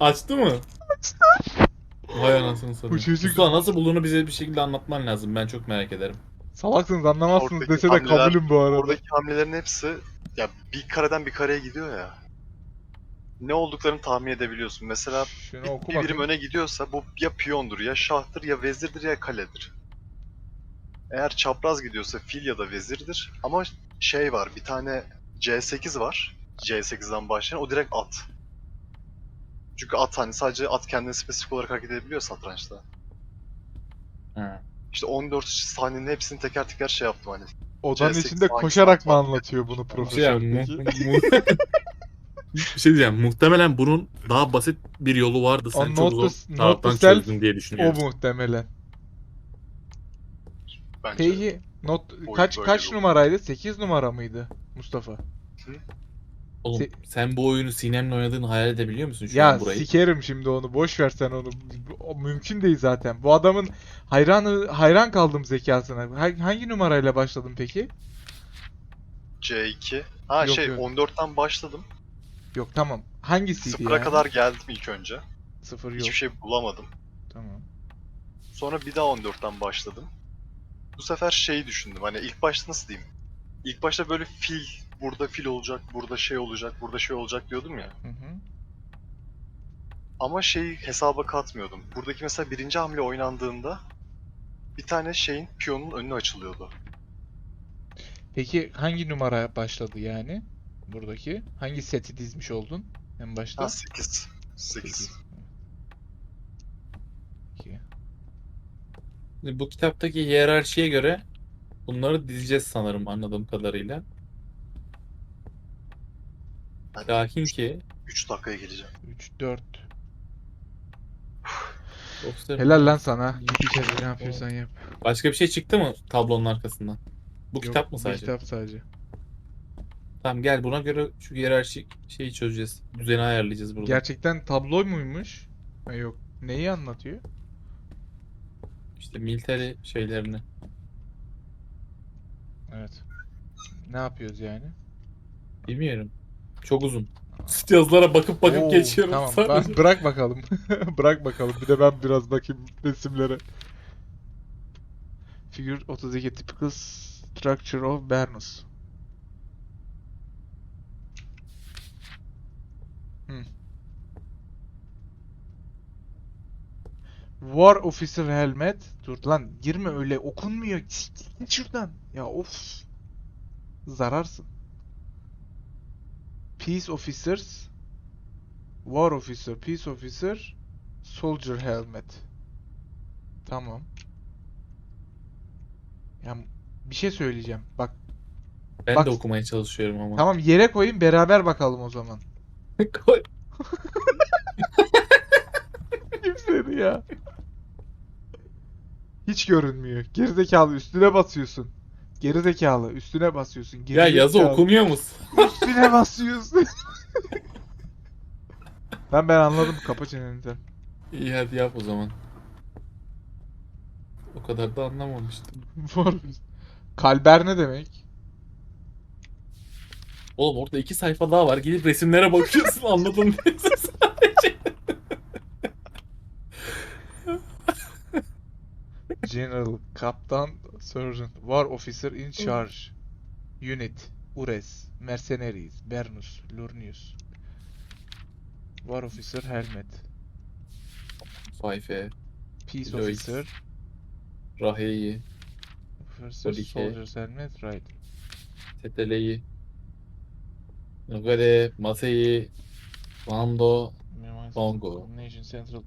Açtı mı? Açtı. Vay anasını satayım. Bu çocuk- Mustafa nasıl bulduğunu bize bir şekilde anlatman lazım. Ben çok merak ederim. Salaksınız anlamazsınız Oradaki dese de hamleler- kabulüm bu arada. Oradaki hamlelerin hepsi ya bir kareden bir kareye gidiyor ya. Ne olduklarını tahmin edebiliyorsun. Mesela Şunu bir, oku bir birim bakayım. öne gidiyorsa bu ya piyondur, ya şahtır, ya vezirdir, ya kaledir. Eğer çapraz gidiyorsa fil ya da vezirdir. Ama şey var, bir tane C8 var. C8'den başlayan, o direkt at. Çünkü at hani sadece at kendini spesifik olarak hareket edebiliyor satrançta. Ha. İşte 14 sahnenin hepsini teker teker şey yaptım hani. Odanın C8 içinde hangisi koşarak mı anlatıyor bunu? Bir şey, profesör mu- peki? mu- bir şey diyeceğim. Muhtemelen bunun daha basit bir yolu vardı. Sen O çok note zor to- taraftan self, çözdün diye O düşünüyorum. muhtemelen. Bence. Peki not kaç böyle kaç bir- numaraydı? 8 numara mıydı Mustafa? Oğlum Se- sen bu oyunu Sinem'le oynadığını hayal edebiliyor musun şu ya an burayı? sikerim şimdi onu. Boş ver sen onu. O mümkün değil zaten. Bu adamın hayranı hayran kaldım zekasına. Ha- Hangi numarayla başladın peki? C2. Ha Yok, şey yok. 14'ten başladım. Yok tamam. Hangisiydi Sıfıra yani? kadar geldim ilk önce. Sıfır yok. Hiçbir şey bulamadım. Tamam. Sonra bir daha 14'ten başladım. Bu sefer şeyi düşündüm. Hani ilk başta nasıl diyeyim? İlk başta böyle fil, burada fil olacak, burada şey olacak, burada şey olacak diyordum ya. Hı hı. Ama şeyi hesaba katmıyordum. Buradaki mesela birinci hamle oynandığında bir tane şeyin piyonun önüne açılıyordu. Peki hangi numara başladı yani? Buradaki. Hangi seti dizmiş oldun en başta? Ha 8. 8. Sekiz. Peki. Bu kitaptaki hiyerarşiye göre bunları dizeceğiz sanırım anladığım kadarıyla. Ben Lakin ki 3 dakikaya geleceğim. 3 4 dostlarım, Helal lan sana. Git içeri ne yapıyorsan yap. başka bir şey çıktı mı tablonun arkasından? Bu Yok, kitap mı bu sadece? Kitap sadece. Tamam gel buna göre şu hiyerarşik şeyi çözeceğiz. Düzeni ayarlayacağız burada. Gerçekten tablo muymuş? Ha, yok. Neyi anlatıyor? İşte military şeylerini. Evet. Ne yapıyoruz yani? Bilmiyorum. Çok uzun. Süt yazılara bakıp bakıp Oo, geçiyorum Tamam. sadece. Ben, bırak bakalım. bırak bakalım. Bir de ben biraz bakayım resimlere. Figure 32 typical structure of Bernus. Hmm. War Officer Helmet. Dur lan girme öyle okunmuyor. Git şuradan. Ya of. Zararsın. Peace Officers. War Officer, Peace Officer, Soldier Helmet. Tamam. Ya bir şey söyleyeceğim. Bak Ben Bak- de okumaya çalışıyorum ama. tamam yere koyayım beraber bakalım o zaman. Koy. Kimseni ya. Hiç görünmüyor. Gerizekalı üstüne basıyorsun. Gerizekalı üstüne basıyorsun. ya yazı okunuyor musun? Üstüne basıyorsun. ben ben anladım. Kapa çeneni sen. İyi hadi yap o zaman. O kadar da anlamamıştım. Kalber ne demek? Oğlum orada iki sayfa daha var. Gidip resimlere bakıyorsun anladın diyorsun sadece. General, Kaptan, Sergeant, War Officer in Charge, Unit, Ures, Mercenaries, Bernus, Lurnius. War Officer Helmet, Fayfe, Peace Lois. Officer, Raheyi, Officer Polike. Soldiers Helmet, Right. Teteleyi, Nogare, Masei, Mando, Memorize Bongo. Nation Central.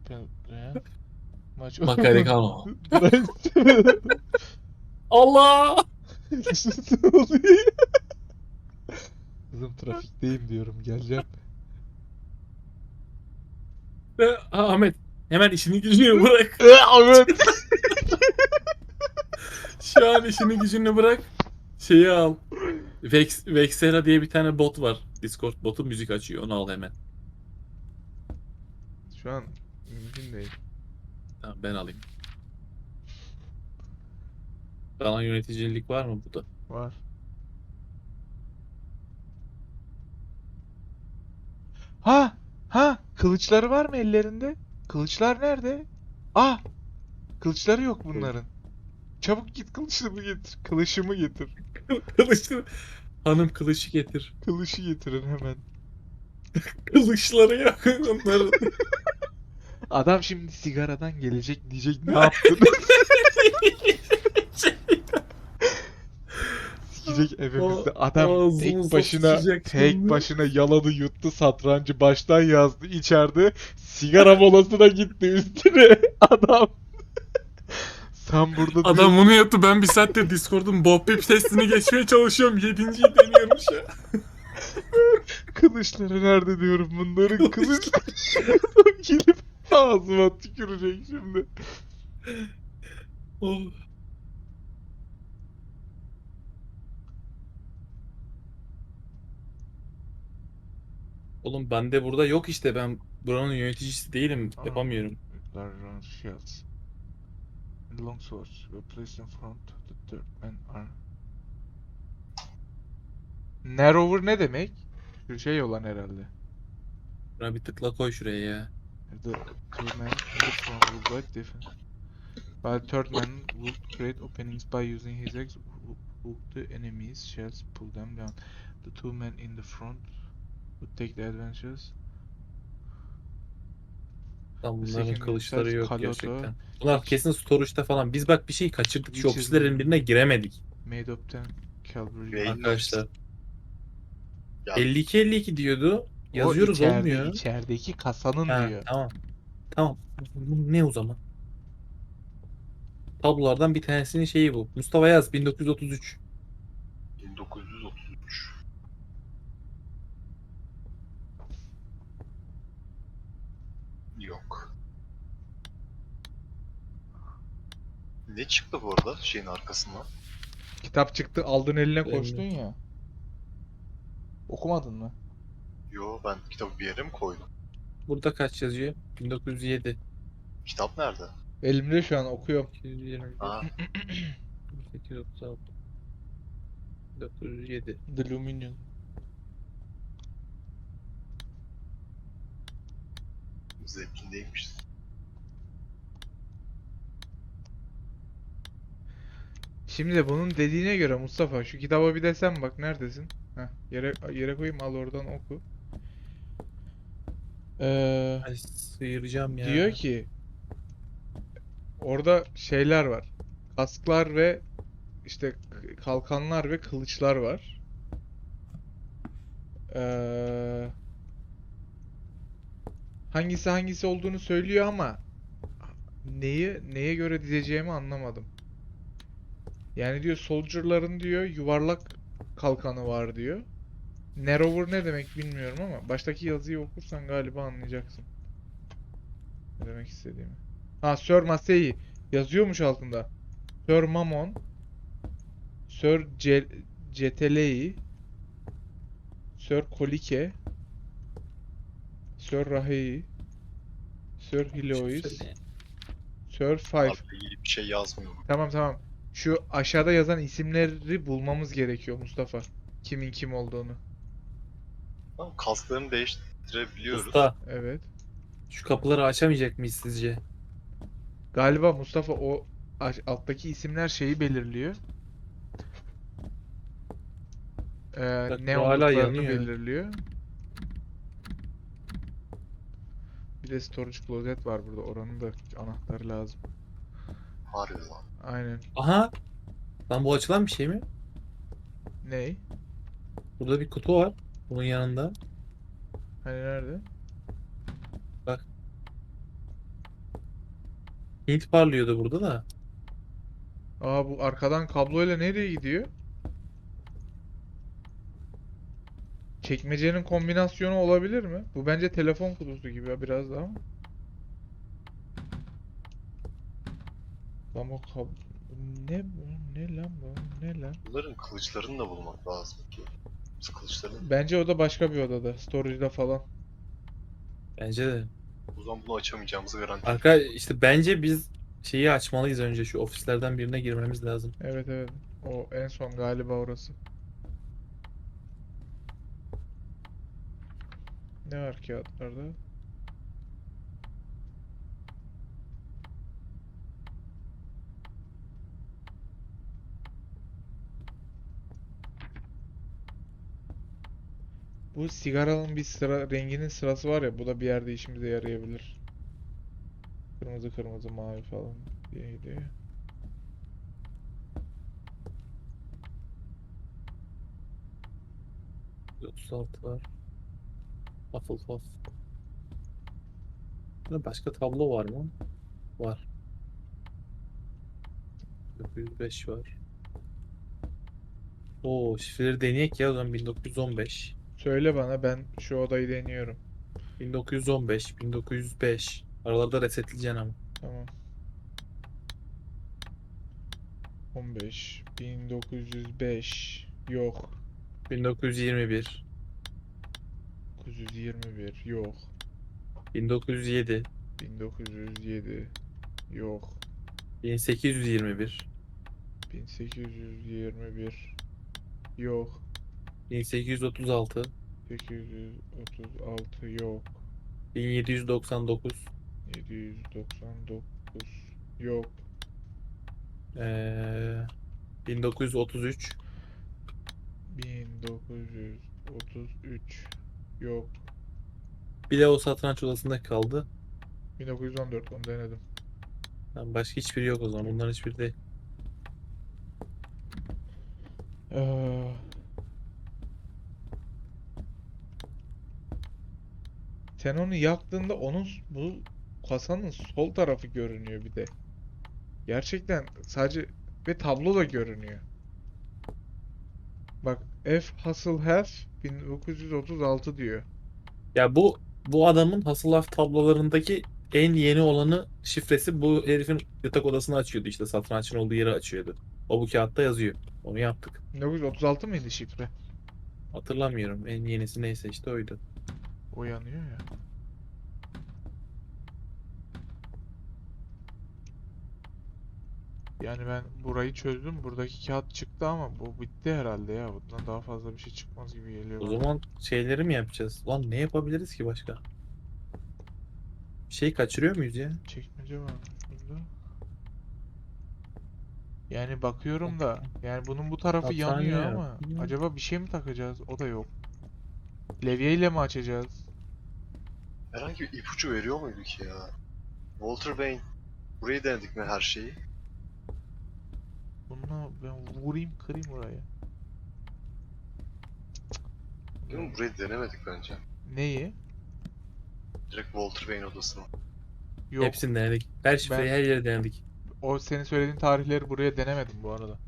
Eh? Maç... Makarikano. Allah! Ne oluyor? Kızım trafikteyim diyorum geleceğim. Ve- Ahmet hemen işini gücünü bırak. evet. Şu an işini gücünü bırak. Şeyi al. Vex, Vexera diye bir tane bot var. Discord botu müzik açıyor. Onu al hemen. Şu an mümkün değil. Tamam ben alayım. Bana yöneticilik var mı burada? Var. Ha! Ha! kılıçları var mı ellerinde? Kılıçlar nerede? Ah! Kılıçları yok bunların. Çabuk git kılıçımı getir. Kılıçımı getir. Kılıçlı. Hanım kılışı getir. Kılışı getirin hemen. Kılıçları yok onların. Adam şimdi sigaradan gelecek diyecek ne yaptın? Sikecek evimizde. Adam tek başına tek başına yaladı yuttu satrancı baştan yazdı içeride sigara molasına gitti üstüne adam. Sen burada Adam bunu yaptı. Ben bir saattir Discord'un Bob testini geçmeye çalışıyorum. Yedinciyi deniyorum şu an. kılıçları nerede diyorum bunların kılıçları. Gelip ağzıma tükürecek şimdi. Oh. Oğlum bende burada yok işte ben buranın yöneticisi değilim. Aa. Yapamıyorum. Large shields and long swords were placed in front. The third are... Narrower ne demek? Şu şey olan herhalde. Buna bir tıkla koy şuraya ya. The two men the front will guide defense. While third man will create openings by using his axe who hook the enemy's shells pull them down. The two men in the front would take the advantages. Lan bunların kılıçları yok Kaloto. gerçekten. Bunlar kesin storage'da falan. Biz bak bir şey kaçırdık. Şu Which is ofislerin birine giremedik. Made of ten cavalry. Ve- Arkadaşlar. Ya 52-52 diyordu. O Yazıyoruz içeride- olmuyor. içerideki kasanın Ha, diyor. tamam. Tamam. Bu ne o zaman? Tablolardan bir tanesinin şeyi bu. Mustafa Yaz 1933. 1933. Yok. Ne çıktı bu arada şeyin arkasından? Kitap çıktı aldın eline koştun ya. Okumadın mı? Yo ben kitabı bir yere mi koydum? Burada kaç yazıyor? 1907. Kitap nerede? Elimde şu an okuyorum. 221. Ha, 1836. 1907. The Luminion. zevkindeymiş. Şimdi bunun dediğine göre Mustafa şu kitaba bir desen bak neredesin? Heh, yere yere koyayım al oradan oku. Ee, Ay sıyıracağım ya. diyor ki orada şeyler var. Kasklar ve işte kalkanlar ve kılıçlar var. Ee, hangisi hangisi olduğunu söylüyor ama neyi neye göre dizeceğimi anlamadım. Yani diyor soldier'ların diyor yuvarlak kalkanı var diyor. Narrower ne demek bilmiyorum ama baştaki yazıyı okursan galiba anlayacaksın. Ne demek istediğimi. Ha Sir Massey yazıyormuş altında. Sir Mamon Sir Ce Cetelei Sir Kolike Sir Rahei Sir Hilois Sir Five Abi bir şey yazmıyor. Tamam tamam. Şu aşağıda yazan isimleri bulmamız gerekiyor Mustafa. Kimin kim olduğunu. Tamam, kasklarını değiştirebiliyoruz. Usta Evet. şu kapıları açamayacak mıyız sizce? Galiba Mustafa o aş- alttaki isimler şeyi belirliyor. Ee, Bak, ne bu hala olduklarını yanıyor. belirliyor. Bir de storage closet var burada. Oranın da anahtarı lazım. Harbi lan. Aynen. Aha. Lan bu açılan bir şey mi? Ney? Burada bir kutu var. Bunun yanında. Hani nerede? Hint parlıyordu burada da. Aa bu arkadan kabloyla nereye gidiyor? Çekmecenin kombinasyonu olabilir mi? Bu bence telefon kutusu gibi ya biraz daha. O kab... Ne bu? Ne lan bu? Ne lan? Bunların kılıçlarını da bulmak lazım ki. Biz kılıçlarını Bence o da başka bir odada. Storage'da falan. Bence de. o zaman bunu açamayacağımızı garanti. Arka işte bence biz şeyi açmalıyız önce şu ofislerden birine girmemiz lazım. Evet evet. O en son galiba orası. Ne var kağıtlarda? Bu sigaranın bir sıra renginin sırası var ya bu da bir yerde işimize yarayabilir. Kırmızı kırmızı mavi falan diye gidiyor. %36 var. Hufflepuff. Başka tablo var mı? Var. 905 var. Oo şifreleri deneyek ya o zaman 1915. Söyle bana ben şu odayı deniyorum. 1915, 1905. Aralarda resetleyeceksin ama. Tamam. 15 1905 yok 1921, 921 yok 1907, 1907 yok 1821, 1821 yok 1836, 836 yok 1799, 799 yok eee 1933, 1933 yok bir de o satranç odasında kaldı. 1914 onu denedim. Yani başka hiçbiri yok o zaman. Bunların hiçbiri değil. Ee, Sen onu yaktığında onun bu kasanın sol tarafı görünüyor bir de. Gerçekten sadece ve tablo da görünüyor. Bak F Hasselhoff 1936 diyor. Ya bu bu adamın Hasselhoff tablolarındaki en yeni olanı şifresi bu herifin yatak odasını açıyordu işte satrançın olduğu yeri açıyordu. O bu kağıtta yazıyor. Onu yaptık. 1936 mıydı şifre? Hatırlamıyorum. En yenisi neyse işte oydu. O yanıyor ya. Yani ben burayı çözdüm. Buradaki kağıt çıktı ama bu bitti herhalde ya. Bundan daha fazla bir şey çıkmaz gibi geliyor O bana. zaman şeyleri mi yapacağız? Lan ne yapabiliriz ki başka? Bir şey kaçırıyor muyuz ya? Çekmece var burada. Yani bakıyorum da yani bunun bu tarafı yanıyor Battaniye. ama acaba bir şey mi takacağız? O da yok. Levye ile mi açacağız? Herhangi bir ipucu veriyor muydu ki ya? Walter Wayne. Burayı denedik mi her şeyi? Bununla ben vurayım kırayım oraya. Değil mi? Burayı denemedik bence. Neyi? Direkt Walter Wayne odasını. Yok. Hepsini denedik. Her şifreyi Ben- her yere denedik. O senin söylediğin tarihleri buraya denemedim bu arada.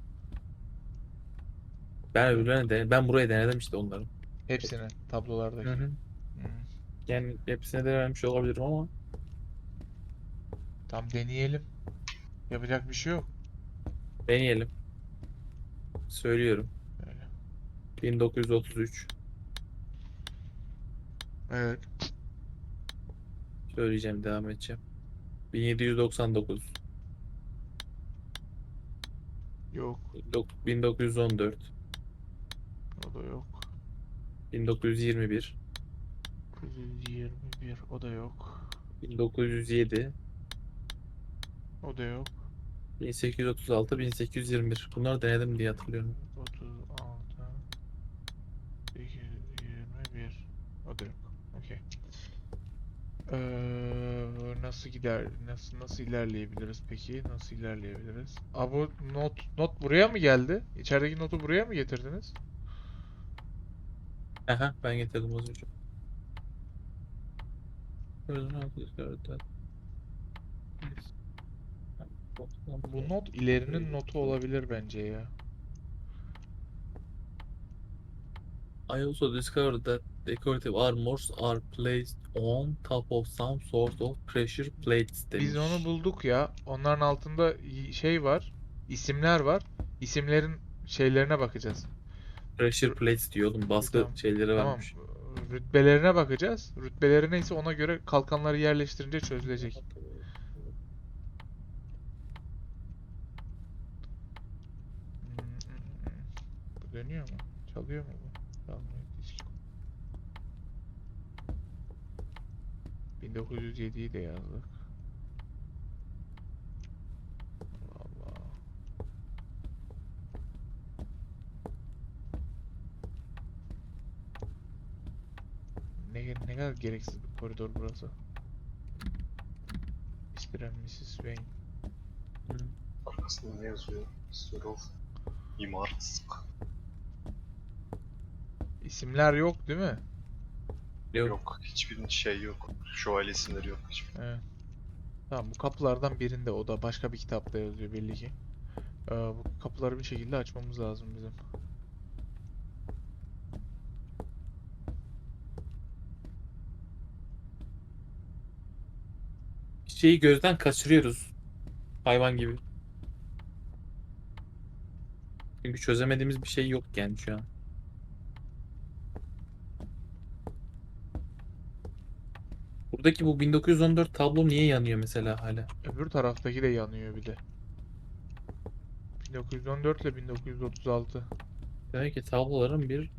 Ben öbürlerine de ben buraya denedim işte onları. Hepsini tablolardaki. Hı hı. Hı. Yani hepsine denememiş olabilirim ama Tamam deneyelim. Yapacak bir şey yok. deneyelim. Söylüyorum. Öyle. 1933 Evet. söyleyeceğim devam edeceğim. 1799 Yok. dok- 1914 O da yok. 1921 921 o da yok. 1907 O da yok. 1836 1821 bunları denedim diye hatırlıyorum. 36 821 o da yok. Okey. Ee, nasıl gider nasıl nasıl ilerleyebiliriz peki? Nasıl ilerleyebiliriz? Aa bu not not buraya mı geldi? İçerideki notu buraya mı getirdiniz? Aha ben getirdim az önce. Bu not ilerinin notu olabilir bence ya. I also discovered that decorative armors are placed on top of some sort of pressure plates Biz demiş. onu bulduk ya. Onların altında şey var. isimler var. İsimlerin şeylerine bakacağız. Pressure plates diyor oğlum. Baskı Tamam. şeyleri Tamam. varmış. Rütbelerine bakacağız. Rütbeleri neyse ona göre kalkanları yerleştirince çözülecek. Bu dönüyor mu? Çalıyor mu bu? Çalmıyor. Disk. 1907'yi de yazdık. Allah Allah. Ne, ne kadar gereksiz bir koridor burası. Mr. and Mrs. Wayne. Arkasında ne yazıyor? Story of İmarsk. İsimler yok değil mi? Yok. Yok. Hiçbir şey yok. Şövalye isimleri yok. Hiçbir. Evet. Tamam bu kapılardan birinde o da başka bir kitapta yazıyor belli ki. Ee, bu kapıları bir şekilde açmamız lazım bizim. Şeyi gözden kaçırıyoruz. Hayvan gibi. Çünkü çözemediğimiz bir şey yok yani şu an. Buradaki bu 1914 tablo niye yanıyor mesela hala? Öbür taraftaki de yanıyor bir de. 1914 ile 1936. Demek ki tabloların bir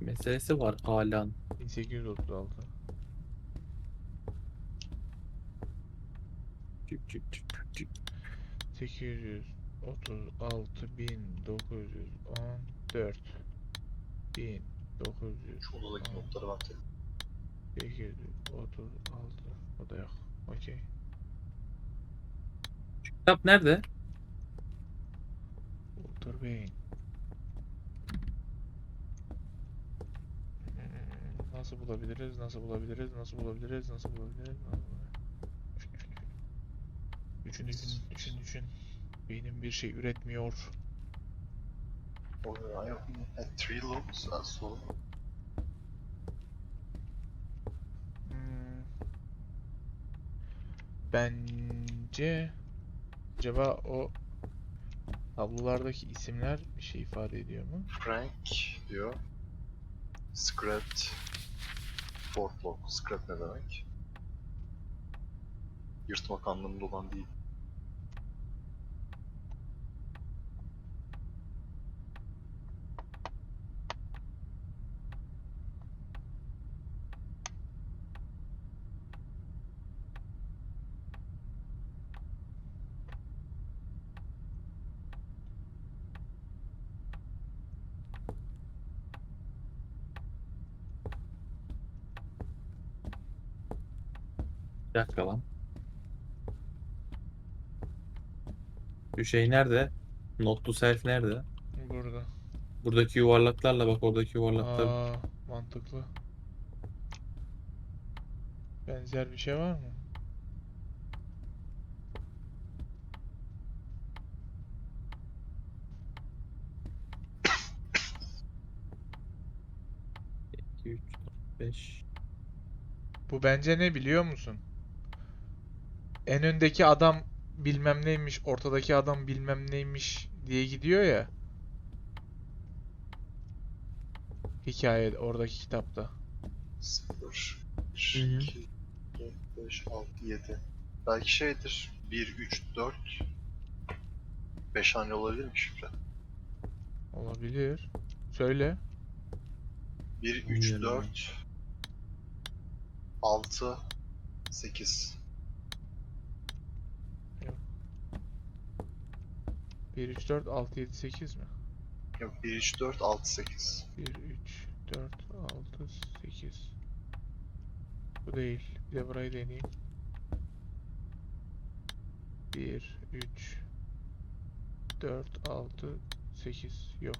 meselesi var hala. 1836. Cüp cüp cüp cüp. 836 1914 1900 Şu odadaki notları ben tek- 836 o da yok. Okey. Kitap nerede? Walter Bey. Hmm, Nasıl bulabiliriz? Nasıl bulabiliriz? Nasıl bulabiliriz? Nasıl bulabiliriz? Nasıl bulabiliriz? Düşün düşün düşün düşün. Beynim bir şey üretmiyor. Oh, I have had three looks as so. Hmm. Bence acaba o tablolardaki isimler bir şey ifade ediyor mu? Frank diyor. Scrat. Fort lock. Scrat ne demek? Yırtmak anlamında olan değil. Dakika lan. Şu şey nerede? Not to self nerede? Burada. Buradaki yuvarlaklarla bak oradaki yuvarlaklar. Aa, mantıklı. Benzer bir şey var mı? Beş. Bu bence ne biliyor musun? En öndeki adam bilmem neymiş, ortadaki adam bilmem neymiş diye gidiyor ya. Hikaye oradaki kitapta. 0, Hı hı. 2, 4, 5, 6, 7. Belki şeydir. 1, 3, 4. 5 tane olabilir mi şifre? Olabilir. Söyle. 1, 3, Bilmiyorum 4. 6, 8. 1, 3, 4, 6, 7, 8 mi? Yok 1, 3, 4, 6, 8. 1, 3, 4, 6, 8. Bu değil. Bir de burayı deneyeyim. 1, 3, 4, 6, 8. Yok.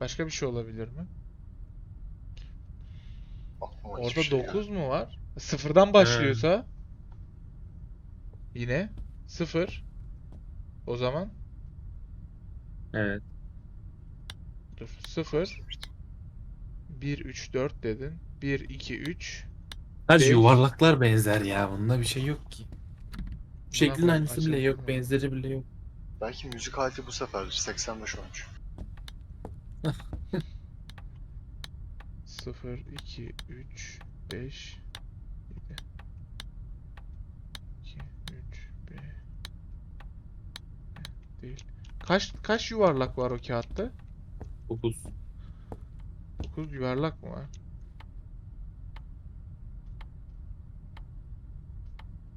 Başka bir şey olabilir mi? Aklıma Orada şey 9 mu var? Sıfırdan başlıyorsa yine 0. O zaman Evet. dur 0 gelmedi. 1 3 4 dedin. 1 2 3 Sadece yuvarlaklar benzer ya. Bunda bir şey yok ki. Bu şeklin aynısı bile açıldı yok. Benzeri bile yok. Belki müzik aleti bu seferdir. 85 olmuş. 0 2 3 5 7 2 3 5 değil. Kaç kaç yuvarlak var o kağıtta? 9. 9 yuvarlak mı var?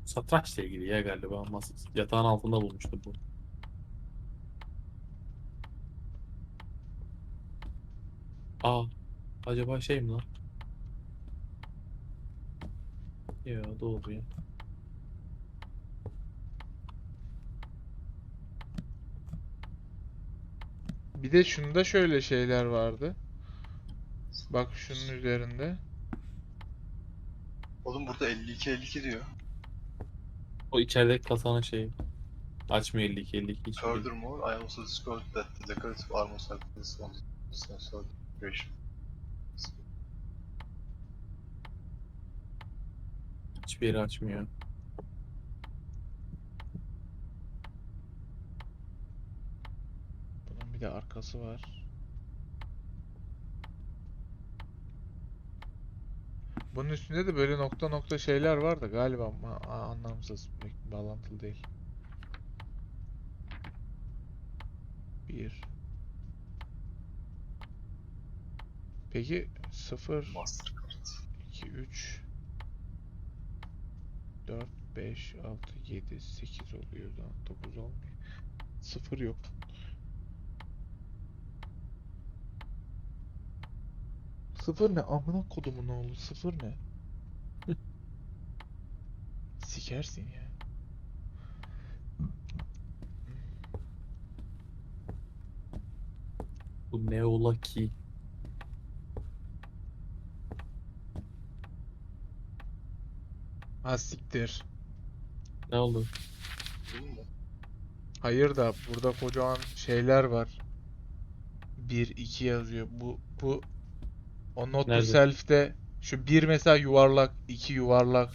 Satrançla ilgili ya galiba masa yatağın altında bulmuştum bu. Aa acaba şey mi lan? Ya doğru ya. Bir de şunda şöyle şeyler vardı. Bak şunun üzerinde. Oğlum burada 52-52 diyor. O içerideki kasanın şeyi. Açmıyor 52 52 hiç. Furthermore, I also discovered that the decorative armor cycles on the sensor creation. Hiçbir yeri açmıyor. Bunun bir de arkası var. Bunun üstünde de böyle nokta nokta şeyler var da galiba anlamsız pek bağlantılı değil. Bir. Peki 0 Mastercard. 2 3 4 5 6 7 8 oluyor da 9 olmuyor. 0 yok. Sıfır ne? Amına kodumun oğlu sıfır ne? Sikersin ya. Bu ne ola ki? Ha siktir. Ne oldu? Hayır da burada kocaman şeyler var. 1 2 yazıyor. Bu bu o not Nerede? self'te şu 1 mesela yuvarlak, 2 yuvarlak,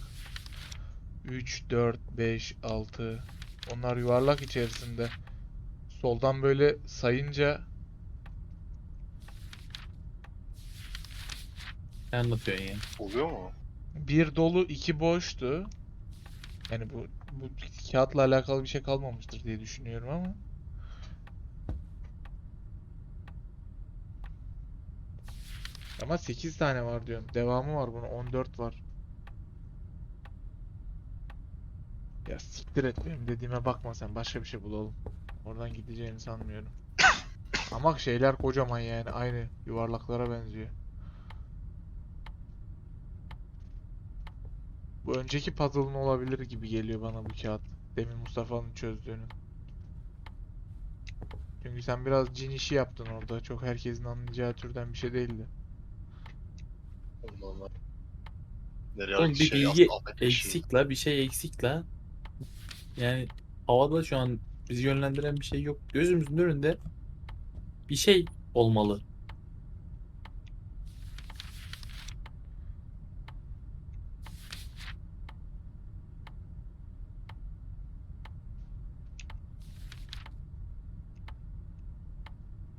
3 4 5 6 onlar yuvarlak içerisinde. Soldan böyle sayınca Ne anlatıyorsun ya? Oluyor mu? bir dolu, iki boştu. Yani bu bu kağıtla alakalı bir şey kalmamıştır diye düşünüyorum ama. Ama 8 tane var diyorum. Devamı var bunun 14 var. Ya siktir et benim dediğime bakma sen başka bir şey bulalım. Oradan gideceğini sanmıyorum. Ama şeyler kocaman yani aynı yuvarlaklara benziyor. Bu önceki puzzle'ın olabilir gibi geliyor bana bu kağıt. Demin Mustafa'nın çözdüğünün. Çünkü sen biraz cin işi yaptın orada. Çok herkesin anlayacağı türden bir şey değildi. Nereye Oğlum bir şey, bilgi şey. eksik la bir şey eksik la. Yani havada şu an bizi yönlendiren bir şey yok. Gözümüzün önünde bir şey olmalı.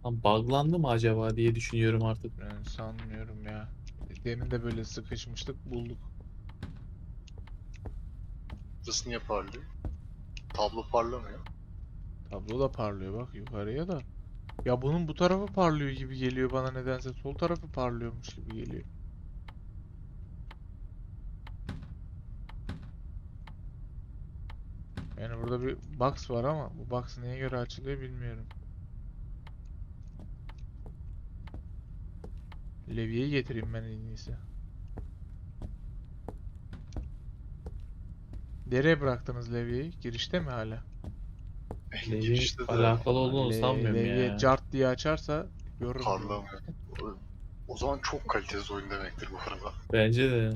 Lan buglandı mı acaba diye düşünüyorum artık. Yani sanmıyorum ya. Demin de böyle sıkışmıştık bulduk. Burası niye parlıyor? Tablo parlamıyor. Tablo da parlıyor bak yukarıya da. Ya bunun bu tarafı parlıyor gibi geliyor bana nedense. Sol tarafı parlıyormuş gibi geliyor. Yani burada bir box var ama bu box neye göre açılıyor bilmiyorum. Levyeyi getireyim ben en iyisi. Nereye bıraktınız levyeyi? Girişte mi hala? Levye Girişte de alakalı olduğunu Le- sanmıyorum levye ya. cart diye açarsa görürüm. parlamıyor. O- O zaman çok kalitesiz oyun demektir bu arada. Bence de.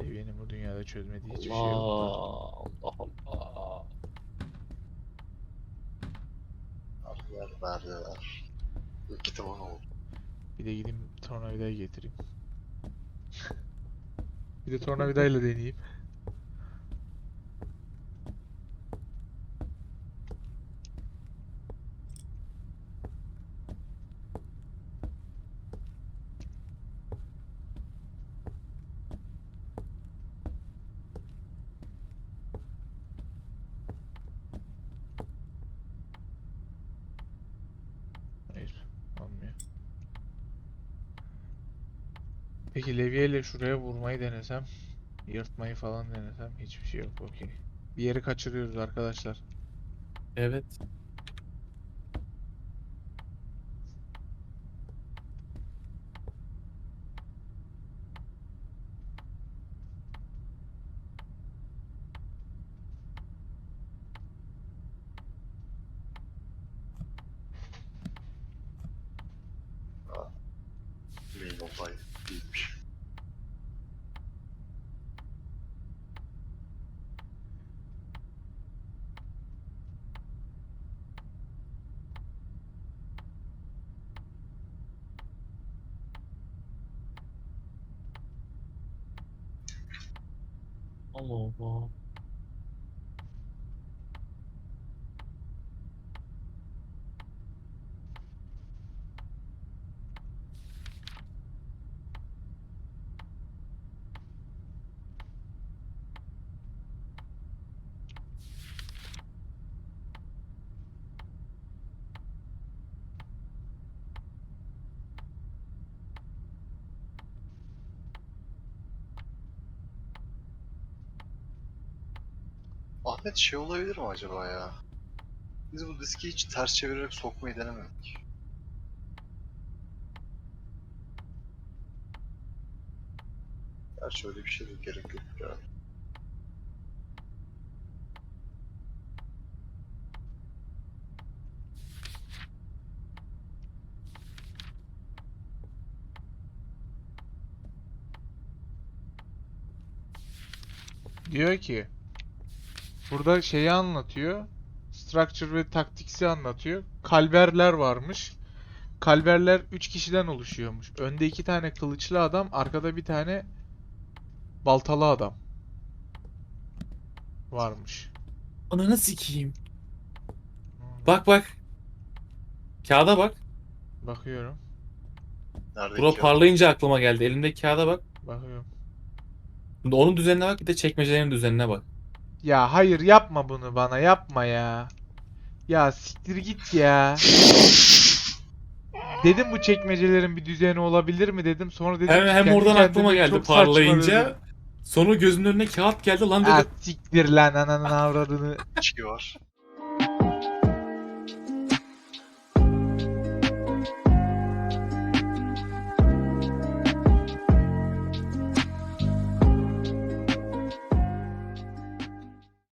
Levye'nin bu dünyada çözmediği hiçbir şey yok. Allah Allah. Verdiler, verdiler. Bu kitabın oldu. Bir de gideyim tornavidayı getireyim. Bir de tornavidayla deneyeyim. Hayır, olmuyor. Peki levyeyle şuraya vurmayı denesem, yırtmayı falan denesem hiçbir şey yok. Okey. Bir yeri kaçırıyoruz arkadaşlar. Evet. Allah Allah. Ahmet şey olabilir mi acaba ya? Biz bu diski hiç ters çevirerek sokmayı denemedik. Gerçi öyle bir şey de gerek yok ya. Diyor ki burada şeyi anlatıyor. Structure ve Tactics'i anlatıyor. Kalberler varmış. Kalberler 3 kişiden oluşuyormuş. Önde 2 tane kılıçlı adam, arkada bir tane baltalı adam varmış. Ananı sikeyim. Bak bak. Kağıda bak. Bakıyorum. Neredeki Bura parlayınca aklıma geldi. Elimdeki kağıda bak. Bakıyorum. Şimdi onun düzenine bak bir de çekmecelerin düzenine bak. Ya hayır yapma bunu bana yapma ya. Ya siktir git ya. Dedim bu çekmecelerin bir düzeni olabilir mi dedim. Sonra dedim Hem, hem oradan aklıma geldi parlayınca. Sonra gözümün önüne kağıt geldi lan Ha dedim. siktir lan ananın avradını. Var.